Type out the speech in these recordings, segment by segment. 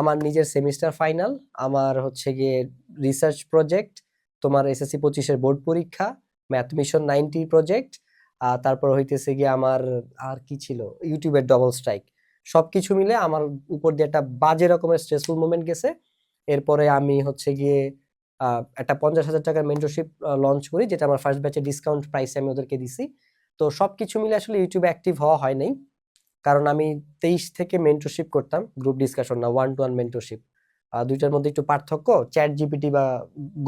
আমার নিজের semester final আমার হচ্ছে গিয়ে রিসার্চ প্রজেক্ট তোমার এসএসসি পঁচিশের বোর্ড পরীক্ষা ম্যাথ মিশন নাইনটি প্রজেক্ট আর তারপর হইতেছে গিয়ে আমার আর কি ছিল? ইউটিউবের ডবল স্ট্রাইক সব কিছু মিলে আমার উপর দিয়ে একটা বাজে রকমের স্ট্রেসফুল মোমেন্ট গেছে। এরপরে আমি হচ্ছে গিয়ে একটা পঞ্চাশ হাজার টাকার মেন্টরশিপ লঞ্চ করি, যেটা আমার ফার্স্ট ব্যাচে ডিসকাউন্ট প্রাইসে আমি ওদেরকে দিছি। তো সব কিছু মিলে আসলে ইউটিউবে অ্যাক্টিভ হওয়া হয় নাই। কারণ আমি তেইশ থেকে মেন্টরশিপ করতাম গ্রুপ ডিসকাশন না ওয়ান টু ওয়ান মেন্টরশিপ দুইটার মধ্যে একটু পার্থক্য চ্যাট জিপিটি বা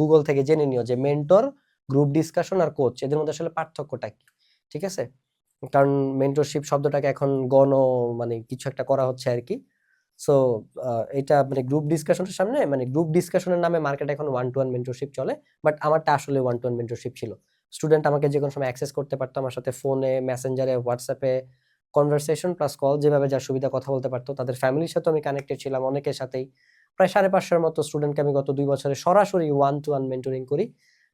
গুগল থেকে জেনে নিও যে মেন্টর গ্রুপ ডিসকাশন আর কোচ এদের মধ্যে আসলে পার্থক্যটা কি, ঠিক আছে? কারণ মেন্টরশিপ শব্দটাকে এখন গণ মানে কিছু একটা করা হচ্ছে আর কি। সো এটা মানে গ্রুপ ডিসকাশনের সামনে মানে গ্রুপ ডিসকাশনের নামে মার্কেটে এখন ওয়ান টু ওয়ান মেন্টরশিপ চলে বাট আমারটা আসলে ওয়ান টু ওয়ান মেন্টরশিপ ছিল। স্টুডেন্ট আমাকে যে কোনো সময় অ্যাক্সেস করতে পারতো, আমার সাথে ফোনে মেসেঞ্জারে হোয়াটসঅ্যাপে কনভারসেশন প্লাস কল যেভাবে যার সুবিধা কথা বলতে পারতো। তাদের ফ্যামিলির সাথে আমি কানেক্টেড ছিলাম অনেকের সাথেই। প্রায় সাড়ে পাঁচশোর মতো স্টুডেন্টকে আমি গত দুই বছরে সরাসরি ওয়ান টু ওয়ান মেন্টরিং করি।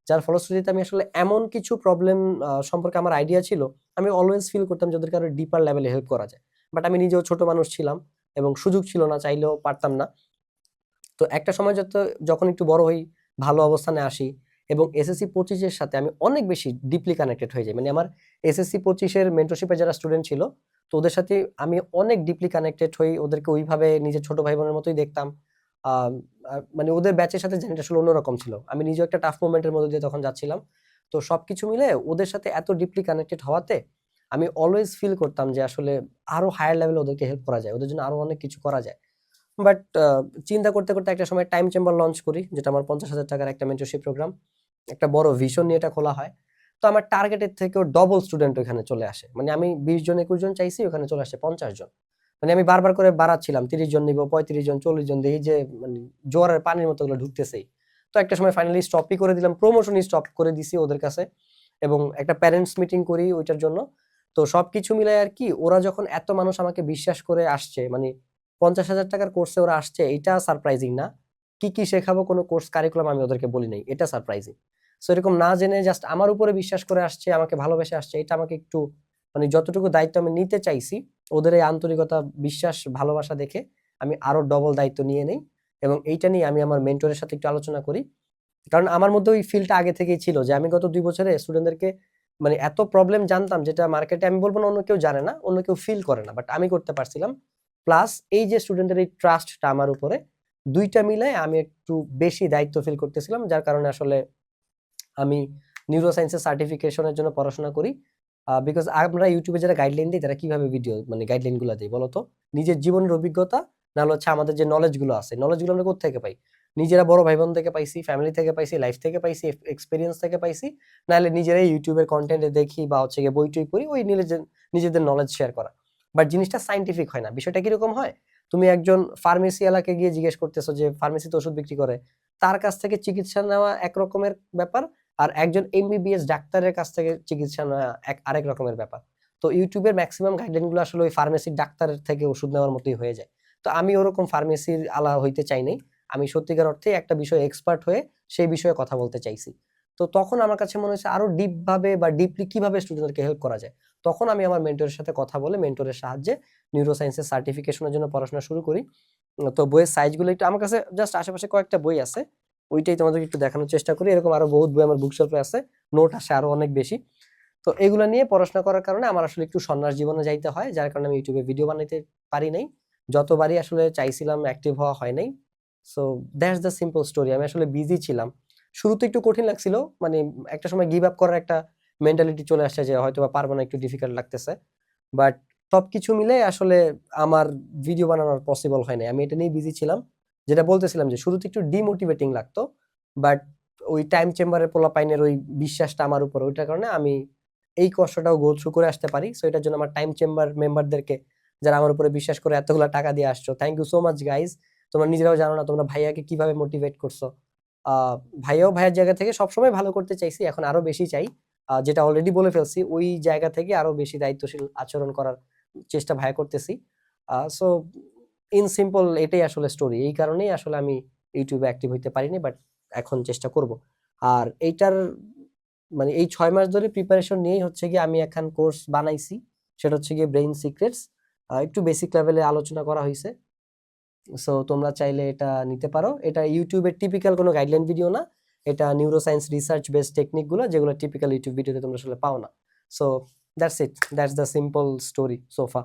যার ফলশ্রুতিতে আমি আসলে এমন কিছু প্রবলেম সম্পর্কে আমার আইডিয়া ছিল, আমি অলওয়েজ ফিল করতাম যে ওদেরকে আরও ডিপার লেভেলে হেল্প করা যায়। বাট আমি নিজেও ছোট মানুষ ছিলাম এবং সুযোগ ছিল না, চাইলেও পারতাম না। তো একটা সময় যত, যখন একটু বড় হই, ভালো অবস্থানে আসি এবং এসএসসি পঁচিশের সাথে আমি অনেক বেশি ডিপলি কানেক্টেড হয়ে যাই। মানে আমার এসএসসি পঁচিশের মেন্টরশিপে যারা স্টুডেন্ট ছিল, তো ওদের সাথে আমি অনেক ডিপলি কানেক্টেড হই। ওদেরকে ওইভাবে নিজের ছোট ভাই বোনের মতোই দেখতাম। মানে ওদের ব্যাচের সাথে জার্নিটা আসলে অন্যরকম ছিল। আমি নিজেও একটা টাফ মোমেন্টের মধ্যে দিয়ে তখন যাচ্ছিলাম। তো সব কিছু মিলে ওদের সাথে এত ডিপলি কানেক্টেড হওয়াতে আমি অলওয়েজ ফিল করতাম যে আসলে আরও হায়ার লেভেলে ওদেরকে হেল্প করা যায়। ওদের জন্য আরও অনেক কিছু করা যায়। বাট চিন্তা করতে করতে একটা সময় টাইম চেম্বার লঞ্চ করি, যেটা আমার পঞ্চাশ হাজার টাকার একটা মেন্টরশিপ প্রোগ্রাম একটা বড় ভিশন নিয়ে এটা খোলা হয়। তো আমার টার্গেটের থেকেও ডবল স্টুডেন্ট ওখানে চলে আসে। মানে আমি বিশ জন, একুশ জন চাইছি, ওখানে চলে আসে পঞ্চাশ জন। মানে আমি বারবার করে বাড়াচ্ছিলাম, তিরিশ জন নিব, পঁয়ত্রিশ জন, চল্লিশ জন, দেখি যে মানে জোয়ারের পানির মতো ওগুলো ঢুকতেছেই। তো একটা সময় ফাইনালি স্টপই করে দিলাম প্রমোশনই স্টপ করে দিছি ওদের কাছে। এবং একটা প্যারেন্টস মিটিং করি ওইটার জন্য। তো সব কিছু মিলাই আর কি, ওরা যখন এত মানুষ আমাকে বিশ্বাস করে আসছে মানে পঞ্চাশ হাজার টাকার কোর্সে ওরা আসছে, এটা সারপ্রাইজিং না। কি কি শেখাবো কোনো কোর্স কারিকুলাম আমি ওদেরকে বলি নাই, এটা সারপ্রাইজিং সো এরকম না জেনে জাস্ট আমার উপরে বিশ্বাস করে আসছে, আমাকে ভালোবেসে আসছে, এটা আমাকে একটু মানে যতটুকু দায়িত্ব আমি নিতে চাইছি, ওদের এই আন্তরিকতা, বিশ্বাস, ভালোবাসা দেখে আমি আরও ডবল দায়িত্ব নিয়ে নেই। এবং এইটা নিয়ে আমি আমার মেন্টরের সাথে একটু আলোচনা করি। কারণ আমার মধ্যে ওই ফিলটা আগে থেকেই ছিল যে আমি গত দুই বছরে স্টুডেন্টদেরকে মানে এত প্রবলেম জানতাম, যেটা মার্কেটে আমি বলব না, অন্য কেউ জানে না, অন্য কেউ ফিল করে না বাট আমি করতে পারছিলাম। প্লাস এই যে স্টুডেন্টের এই ট্রাস্টটা আমার উপরে, দুইটা মিলে আমি একটু বেশি দায়িত্ব ফিল করতেছিলাম, যার কারণে আসলে আমি নিউরো সায়েন্সের সার্টিফিকেশনের জন্য পড়াশোনা করি। বিকজ আমরা ইউটিউবে যারা গাইডলাইন দিই, তারা কীভাবে ভিডিও মানে গাইডলাইনগুলো দিই বলতো? নিজের জীবনের অভিজ্ঞতা, নাহলে হচ্ছে আমাদের যে নলেজগুলো আছে নলেজগুলো আমরা কোথা থেকে পাই? নিজেরা বড় ভাই বোন থেকে পাইছি ফ্যামিলি থেকে পাইছি লাইফ থেকে পাইছি এক্সপিরিয়েন্স থেকে পাইছি, নাহলে নিজেরাই ইউটিউবের কন্টেন্টে দেখি বা হচ্ছে গিয়ে বই টই পড়ি, ওই নিজেদের নলেজ শেয়ার করা। বাট জিনিসটা সাইন্টিফিক হয় না। বিষয়টা কীরকম হয়? তুমি একজন ফার্মেসি এলাকে গিয়ে জিজ্ঞেস করতেছো যে ফার্মেসিতে ওষুধ বিক্রি করে। তার কাছ থেকে চিকিৎসা নেওয়া এক রকমের ব্যাপার আর একজন এমবিবিএস ডাক্তারের কাছ থেকে চিকিৎসা নেওয়া এক, আরেক রকমের ব্যাপার। তো ইউটিউবের ম্যাক্সিমাম গাইডলাইনগুলো আসলে ওই ফার্মেসির ডাক্তারের থেকে ওষুধ নেওয়ার মতোই হয়ে যায়। তো আমি ওরকম ফার্মেসির আলা হইতে চাই নাই। আমি সত্যিকার অর্থে একটা বিষয়ে এক্সপার্ট হয়ে সেই বিষয়ে কথা বলতে চাইছি। তো তখন আমার কাছে মনে হচ্ছে আরও ডিপ ভাবে বা ডিপলি কীভাবে স্টুডেন্টদেরকে হেল্প করা যায়। তখন আমি আমার মেন্টরের সাথে কথা বলে মেন্টরের সাহায্যে নিউরো সায়েন্সের সার্টিফিকেশনের জন্য পড়াশোনা শুরু করি। তো বইয়ের সাইজগুলো একটু, আমার কাছে জাস্ট আশেপাশে কয়েকটা বই আছে, ওইটাই তোমাদেরকে একটু দেখানোর চেষ্টা করি। এরকম আরও বহুত বই আমার বুকশেলফে আছে নোট আসে আরও অনেক বেশি। তো এগুলো নিয়ে পড়াশোনা করার কারণে আমার আসলে একটু সন্ন্যাস জীবনে যাইতে হয়, যার কারণে আমি ইউটিউবে ভিডিও বানাইতে পারি নাই। যতবারই আসলে চাইছিলাম অ্যাক্টিভ হওয়া হয় নাই। So that's the simple story আমি আসলে বিজি ছিলাম। শুরুতে একটু কঠিন লাগছিল মানে একটা সময় গিভ আপ করার একটা মেন্টালিটি চলে আসছে যে হয়তো বা পারব না, একটু ডিফিকাল্ট লাগতেছে। বাট সবকিছু মিলে আসলে আমার ভিডিও বানানোর পসিবল হয় নাই। আমি এটা নিয়ে বিজি ছিলাম, যেটা বলতেছিলাম যে শুরুতে একটু ডিমোটিভেটিং লাগতো বাট ওই টাইম চেম্বারের পোলাপাইনের ওই বিশ্বাসটা আমার উপর, ওইটার কারণে আমি এই কষ্টটাও গো থ্রু করে আসতে পারি। সো এটার জন্য আমার টাইম চেম্বার মেম্বারদেরকে যারা আমার উপরে বিশ্বাস করে এতগুলো টাকা দিয়ে আসছো thank you so much guys তোমরা নিজেরাও জানো না তোমরা ভাইয়াকে কীভাবে মোটিভেট করছ। ভাইয়াও ভাইয়ের জায়গা থেকে সবসময় ভালো করতে চাইছি, এখন আরও বেশি চাই। যেটা অলরেডি বলে ফেলছি, ওই জায়গা থেকে আরও বেশি দায়িত্বশীল আচরণ করার চেষ্টা ভাইয়া করতেছি। সো ইন সিম্পল এটাই আসলে স্টোরি এই কারণেই আসলে আমি ইউটিউবে অ্যাক্টিভ হইতে পারিনি বাট এখন চেষ্টা করব। আর এইটার মানে এই ছয় মাস ধরে প্রিপারেশন নিয়েই হচ্ছে গিয়ে আমি এখন কোর্স বানাইছি, সেটা হচ্ছে গিয়ে ব্রেইন সিক্রেটস একটু বেসিক লেভেলে আলোচনা করা হয়েছে সো তোমরা চাইলে এটা নিতে পারো। এটা ইউটিউবের টিপিক্যাল কোনো গাইডলাইন ভিডিও না। এটা নিউরোসায়েন্স রিসার্চ বেসড টেকনিকগুলো যেগুলো টিপিক্যাল ইউটিউব ভিডিওতে তোমরা আসলে পাও না। So that's it that's the simple story sofa